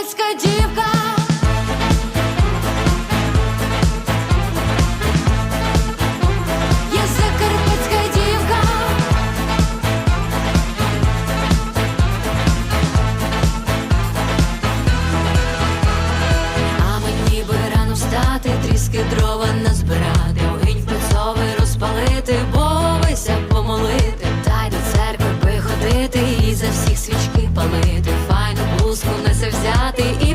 Липецька дівка. Я дівка. А мені би рано встати, тріски дрова назбирати, огінь пецовий розпалити, бовися помолити, та й до церкви приходити і за всіх свічки палити. Файну блузку ti